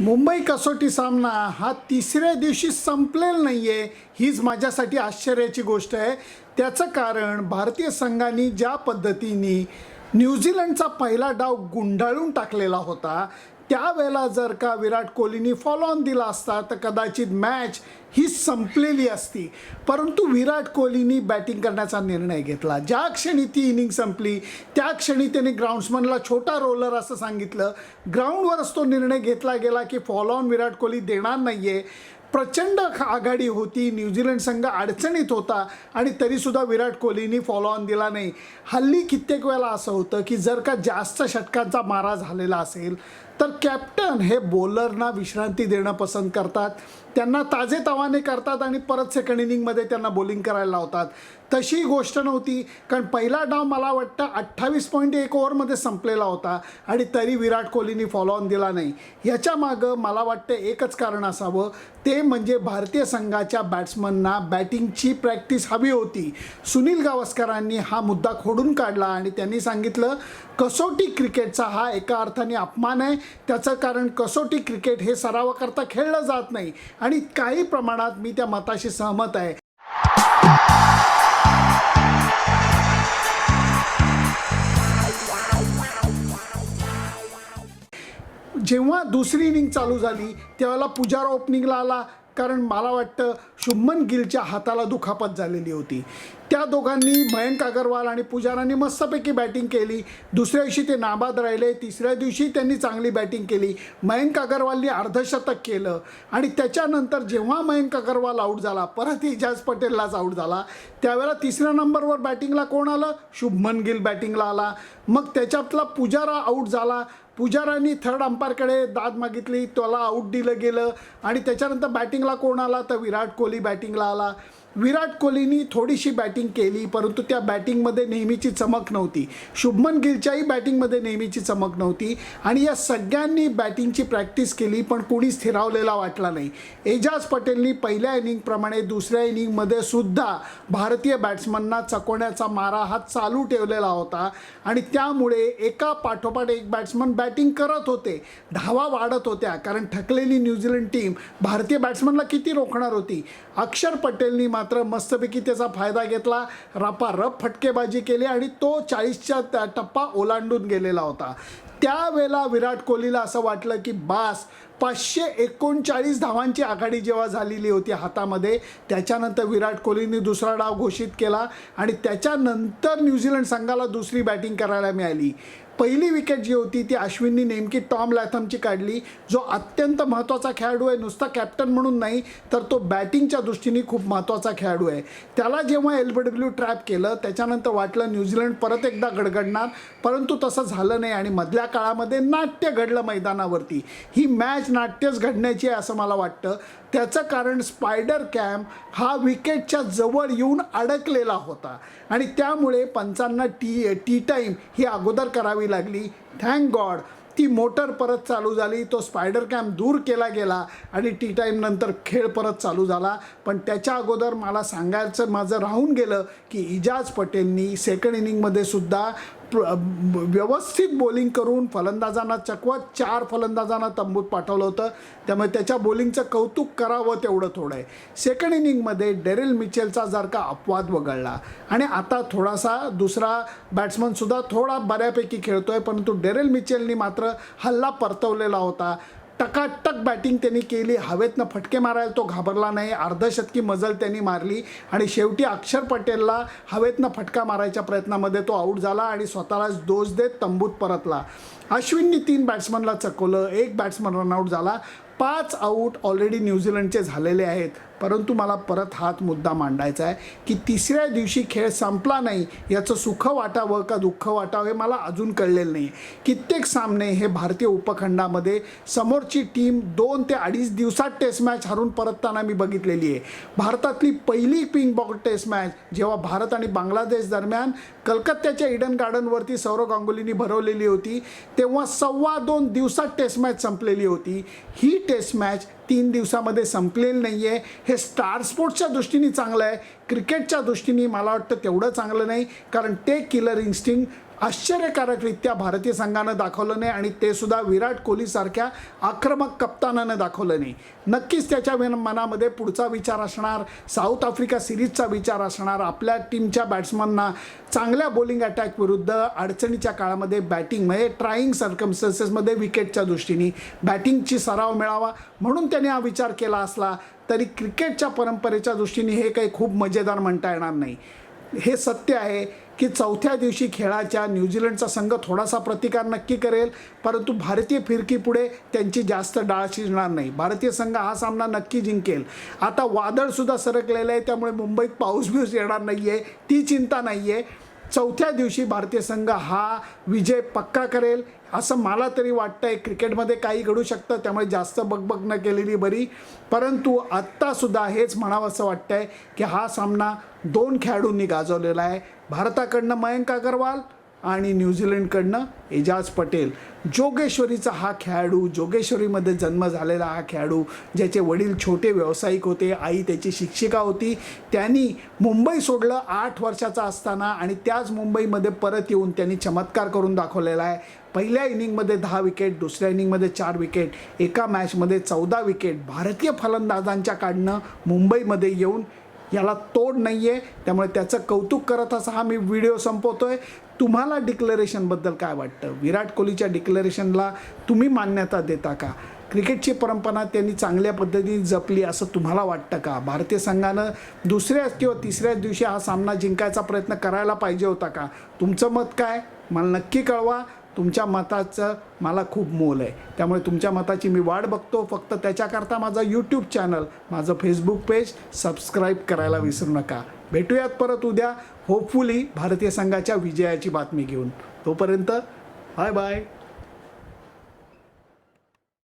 मुंबई कसोटी सामना हा तिसऱ्या दिवशी संपलेला नाही आहे हीच माझ्यासाठी आश्चर्याची गोष्ट आहे. त्याचं कारण भारतीय संघाने ज्या पद्धतीने न्यूझीलंडचा पहिला डाव गुंडाळून टाकलेला होता. त्यावेळेला जर का विराट कोहलीनी फॉलो ऑन दिला असता तर कदाचित मॅच ही संपलेली असती. परंतु विराट कोहलीनी बॅटिंग करण्याचा निर्णय घेतला. ज्या क्षणी ती इनिंग संपली त्या क्षणी त्याने ग्राउंड्समनला छोटा रोलर असं सांगितलं. ग्राउंडवरच तो निर्णय घेतला गेला की फॉलो ऑन विराट कोहली देणार नाही आहे प्रचंड आघाडी होती. न्यूझीलंड संघ अडचणीत होता आणि तरीसुद्धा विराट कोहलीनी फॉलो ऑन दिला नाही. हल्ली कित्येक वेळेला असं होतं की जर का जास्त षटकांचा मारा झालेला असेल तर कॅप्टन हे बॉलरना विश्रांती देणं पसंत करतात. त्यांना ताजे तवाने करतात आणि परत सेकंड इनिंगमध्ये त्यांना बॉलिंग करायला लावतात. तशी गोष्ट नव्हती कारण पहिला डाव मला वाटतं अठ्ठावीस पॉईंट एक ओव्हरमध्ये संपलेला होता आणि तरी विराट कोहलीनी फॉलो ऑन दिला नाही. ह्याच्या मागं मला वाटतं एकच कारण असावं ते म्हणजे भारतीय संघाच्या बॅट्समनना बॅटिंगची प्रॅक्टिस हवी होती. सुनील गावस्करांनी हा मुद्दा खोडून काढला आणि त्यांनी सांगितलं कसोटी क्रिकेटचा हा एका अर्थाने अपमान आहे. त्याचं कारण कसोटी क्रिकेट हे सरावाकरता खेळलं जात नाही. आणि काही प्रमाणात मी त्या मताशी सहमत आहे. जेव्हा दुसरी इनिंग चालू झाली त्यावेळेला पुजारा ओपनिंगला आला. कारण मला वाटतं शुभमन गिलच्या हाताला दुखापत झालेली होती. त्या दोघांनी मयंक अगरवाल आणि पुजारांनी मस्तपैकी बॅटिंग केली. दुसऱ्या दिवशी ते नाबाद राहिले तिसऱ्या दिवशी त्यांनी चांगली बॅटिंग केली. मयंक अगरवालनी अर्धशतक केलं. आणि त्याच्यानंतर जेव्हा मयंक अगरवाल आऊट झाला परत इजाज पटेललाच आऊट झाला. त्यावेळेला तिसऱ्या नंबरवर बॅटिंगला कोण आलं? शुभमन गिल बॅटिंगला आला. मग त्याच्यातला पुजारा आऊट झाला. पुजारांनी थर्ड अंपायरकडे दाद मागितली त्याला आऊट दिलं गेलं आणि त्याच्यानंतर बॅटिंगला कोण आला? तर विराट कोहली बॅटिंगला आला. विराट कोहलीनी थोडीशी बॅटिंग केली परंतु त्या बॅटिंगमध्ये नेहमीची चमक नव्हती. शुभमन गिलच्याही बॅटिंगमध्ये नेहमीची चमक नव्हती. आणि या सगळ्यांनी बॅटिंगची प्रॅक्टिस केली पण कुणी स्थिरावलेला वाटला नाही. एजाज पटेलनी पहिल्या इनिंगप्रमाणे दुसऱ्या इनिंगमध्ये सुद्धा भारतीय बॅट्समनना चकवण्याचा मारा हा चालू ठेवलेला होता. आणि त्यामुळे एका पाठोपाठ एक बॅट्समन बॅटिंग करत होते. धावा वाढत होत्या कारण थकलेली न्यूझीलंड टीम भारतीय बॅट्समनला किती रोखणार होती? अक्षर पटेलनी मात्र मात्र मस्तपैकी त्याचा फायदा घेतला. रपारप फटकेबाजी केली आणि तो चाळीसच्या त्या टप्पा ओलांडून गेलेला होता. त्यावेळेला विराट कोहलीला असं वाटलं की बास पाचशे एकोणचाळीस धावांची आघाडी जेव्हा झालेली होती हातामध्ये त्याच्यानंतर विराट कोहलीने दुसरा डाव घोषित केला आणि त्याच्यानंतर न्यूझीलंड संघाला दुसरी बॅटिंग करायला मिळाली. पहिली विकेट जी होती ती अश्विननी नेमकी टॉम लॅथमची काढली. जो अत्यंत महत्त्वाचा खेळाडू आहे नुसता कॅप्टन म्हणून नाही तर तो बॅटिंगच्या दृष्टीने खूप महत्त्वाचा खेळाडू आहे. त्याला जेव्हा एल बी डब्ल्यू ट्रॅप केलं त्याच्यानंतर वाटलं न्यूझीलंड परत एकदा गडगडणार परंतु तसं झालं नाही आणि मधल्या काळामध्ये नाट्य घडलं मैदानावरती. ही मॅच नाट्यच घडण्याची आहे असं मला वाटतं. त्याचं कारण स्पायडर कॅम्प हा विकेटच्या जवळ येऊन अडकलेला होता. आणि त्यामुळे पंचांना टी टी टाईम ही अगोदर करावी लागली. थँक गॉड ती मोटर परत चालू झाली. तो स्पायडर कॅम्प दूर केला गेला आणि टी टाईम नंतर खेळ परत चालू झाला. पण त्याच्या अगोदर मला सांगायचं माझं राहून गेलं की इजाज पटेलनी सेकंड इनिंगमध्ये सुद्धा व्यवस्थित बॉलिंग करून फलंदाजांना चकवत चार फलंदाजांना तंबूत पाठवलं होतं. त्यामुळे त्याच्या बॉलिंगचं कौतुक करावं तेवढं थोडं आहे. सेकंड इनिंगमध्ये डेरेल मिचेलचा जर का अपवाद वगळला आणि आता थोडासा दुसरा बॅट्समनसुद्धा थोडा बऱ्यापैकी खेळतो आहे परंतु डेरेल मिचेलनी मात्र हल्ला परतवलेला होता. टकाटक बॅटिंग त्यांनी केली. हवेतनं फटके मारायला तो घाबरला नाही. अर्धशतकी मजल त्यांनी मारली. आणि शेवटी अक्षर पटेलला हवेतनं फटका मारायच्या प्रयत्नामध्ये तो आऊट झाला आणि स्वतःलाच दोष देत तंबूत परतला. अश्विननी तीन बॅट्समनला चकवलं. एक बॅट्समन रनआउट झाला. पाच आऊट ऑलरेडी न्यूझीलंडचे झालेले आहेत. परंतु मला परत हाच मुद्दा मांडायचा आहे की तिसऱ्या दिवशी खेळ संपला नाही याचं सुख वाटावं का दुःख वाटावं हे मला अजून कळलेलं नाही. कित्येक सामने हे भारतीय उपखंडामध्ये समोरची टीम दोन ते अडीच दिवसात टेस्ट मॅच हरून परतताना मी बघितलेली आहे. भारतातली पहिली पिंक बॉल टेस्ट मॅच जेव्हा भारत आणि बांगलादेश दरम्यान कलकत्त्याच्या इडन गार्डनवरती सौरव गांगुलीनी भरवलेली होती तेव्हा सव्वा दोन दिवसात टेस्ट मॅच संपलेली होती. ही टेस्ट मॅच तीन दिवसामध्ये संपलेली नाही आहे हे स्टार स्पोर्ट्सच्या दृष्टीने चांगलं आहे. क्रिकेटच्या दृष्टीने मला वाटतं तेवढं चांगलं नाही. कारण ते किलर इन्स्टिंग आश्चर्यकारकरित्या भारतीय संघानं दाखवलं नाही आणि ते सुद्धा विराट कोहलीसारख्या आक्रमक कप्तानानं दाखवलं नाही. नक्कीच त्याच्या मनामध्ये पुढचा विचार असणार साऊथ आफ्रिका सिरीजचा विचार असणार आपल्या टीमच्या बॅट्समनना चांगल्या बॉलिंग अटॅक विरुद्ध अडचणीच्या काळामध्ये बॅटिंग म्हणजे ट्राईंग सर्कमस्टन्सेसमध्ये विकेटच्या दृष्टीने बॅटिंगची सराव मिळावा म्हणून त्याने हा विचार केला असला तरी क्रिकेटच्या परंपरेच्या दृष्टीने हे काही खूप मजेदार म्हणता येणार नाही. हे सत्य आहे. की चौथ्या दिवशी खेळाच्या न्यूझीलंडचा संघ थोडासा प्रतिकार नक्की करेल परंतु भारतीय फिरकी पुढे त्यांची जास्त डाळ शिजणार नाही. भारतीय संघ हा सामना नक्की जिंकेल. आता वादळसुद्धा सरकलेलं आहे त्यामुळे मुंबईत पाऊस बिऊस येणार नाही आहे ती चिंता नाही आहे चौथ्या दिवशी भारतीय संघ हा विजय पक्का करेल असं मला तरी वाटतं आहे क्रिकेटमध्ये काही घडू शकतं त्यामुळे जास्त बकबक न केलेली बरी. परंतु आत्तासुद्धा हेच म्हणावं असं आहे की हा सामना दोन खेळाडूंनी गाजवलेला आहे. भारताकडनं मयंक अगरवाल आणि न्यूझीलंडकडनं एजाज पटेल. जोगेश्वरीचा हा खेळाडू जोगेश्वरीमध्ये जन्म झालेला हा खेळाडू ज्याचे वडील छोटे व्यावसायिक होते आई त्याची शिक्षिका होती त्यांनी मुंबई सोडलं आठ वर्षाचा असताना आणि त्याच मुंबईमध्ये परत येऊन त्यांनी चमत्कार करून दाखवलेला आहे. पहिल्या इनिंगमध्ये दहा विकेट दुसऱ्या इनिंगमध्ये चार विकेट एका मॅचमध्ये चौदा विकेट. भारतीय फलंदाजांच्या काढणं मुंबईमध्ये येऊन याला तोड नाही आहे त्यामुळे त्याचं कौतुक करत असा हा मी व्हिडिओ संपवतोय. तुम्हाला डिक्लरेशनबद्दल काय वाटतं? विराट कोहलीच्या डिक्लरेशनला तुम्ही मान्यता देता का? क्रिकेटची परंपरा त्यांनी चांगल्या पद्धतीने जपली असं तुम्हाला वाटतं का? भारतीय संघानं दुसऱ्या किंवा तिसऱ्याच दिवशी हा सामना जिंकायचा प्रयत्न करायला पाहिजे होता का? तुमचं मत काय? मला नक्की कळवा. तुमच्या मताचं मला खूप मोल आहे. त्यामुळे तुमच्या मताची मी वाट बघतो. फक्त त्याच्याकरता माझा यूट्यूब चॅनल माझं फेसबुक पेज सबस्क्राईब करायला विसरू नका. भेटूयात परत उद्या. होपफुली भारतीय संघाच्या विजयाची बातमी घेऊन. तोपर्यंत बाय बाय